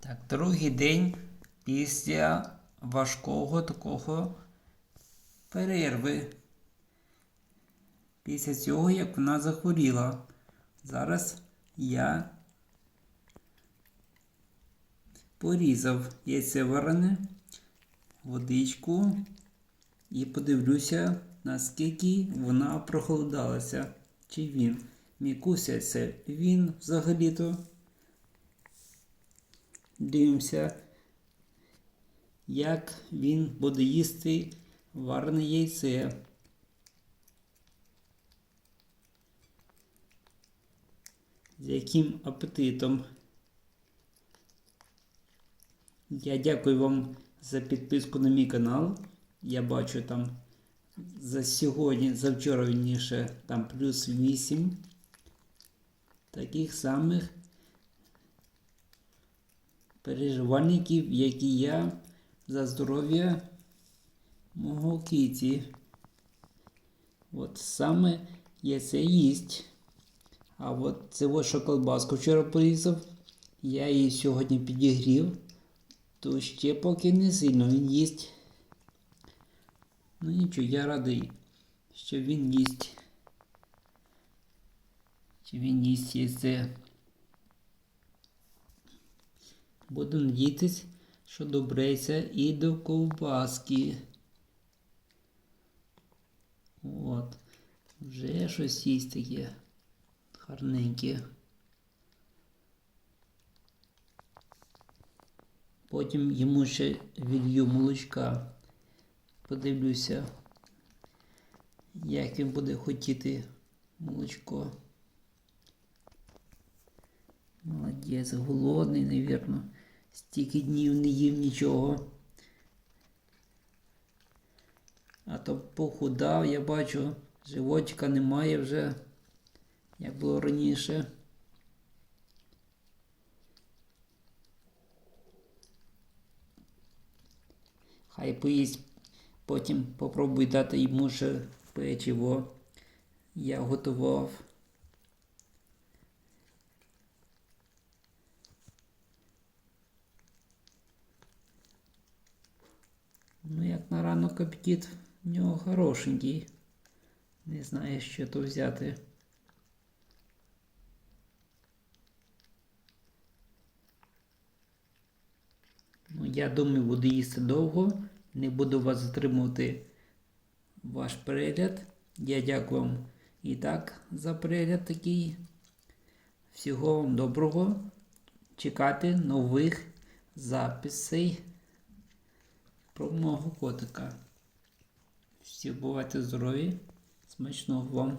Так, другий день після важкого такого перерви. Після цього, як вона захворіла. Зараз я порізав яйце варене, водичку і подивлюся, наскільки вона прохолодалася. Чи він. Мікуся це він взагалі-то. Дивимося, як він буде їсти варене яйце. З яким апетитом. Я дякую вам за підписку на мій канал. Я бачу там за сьогодні, за вчора вірніше, там плюс 8 таких самих переживальників, як і я, за здоров'я мого киті. От саме я це їсть. А от це ось що колбаску вчора порізав. Я її сьогодні підігрів, то ще поки не сильно він їсть. Ну нічого, я радий, що він їсть. Що він їсть яйце. Буду надіятись, що добреться і до ковбаски. От. Вже щось їсть таке гарненьке. Потім йому ще вілью молочка. Подивлюся, як він буде хотіти молочко. Молодець, голодний, навірно. Стільки днів не їв нічого. А то похудав, я бачу, животика немає вже, як було раніше. Хай поїсть, потім попробуй дати йому ще печиво. Я готував. Ну, як на ранок апетит в нього хорошенький. Не знаю, що то взяти. Ну, я думаю, буду їсти довго. Не буду вас затримувати ваш перегляд. Я дякую вам і так за перегляд такий. Всього вам доброго. Чекати нових записей про мого котика. Всі бувайте здорові, смачного вам!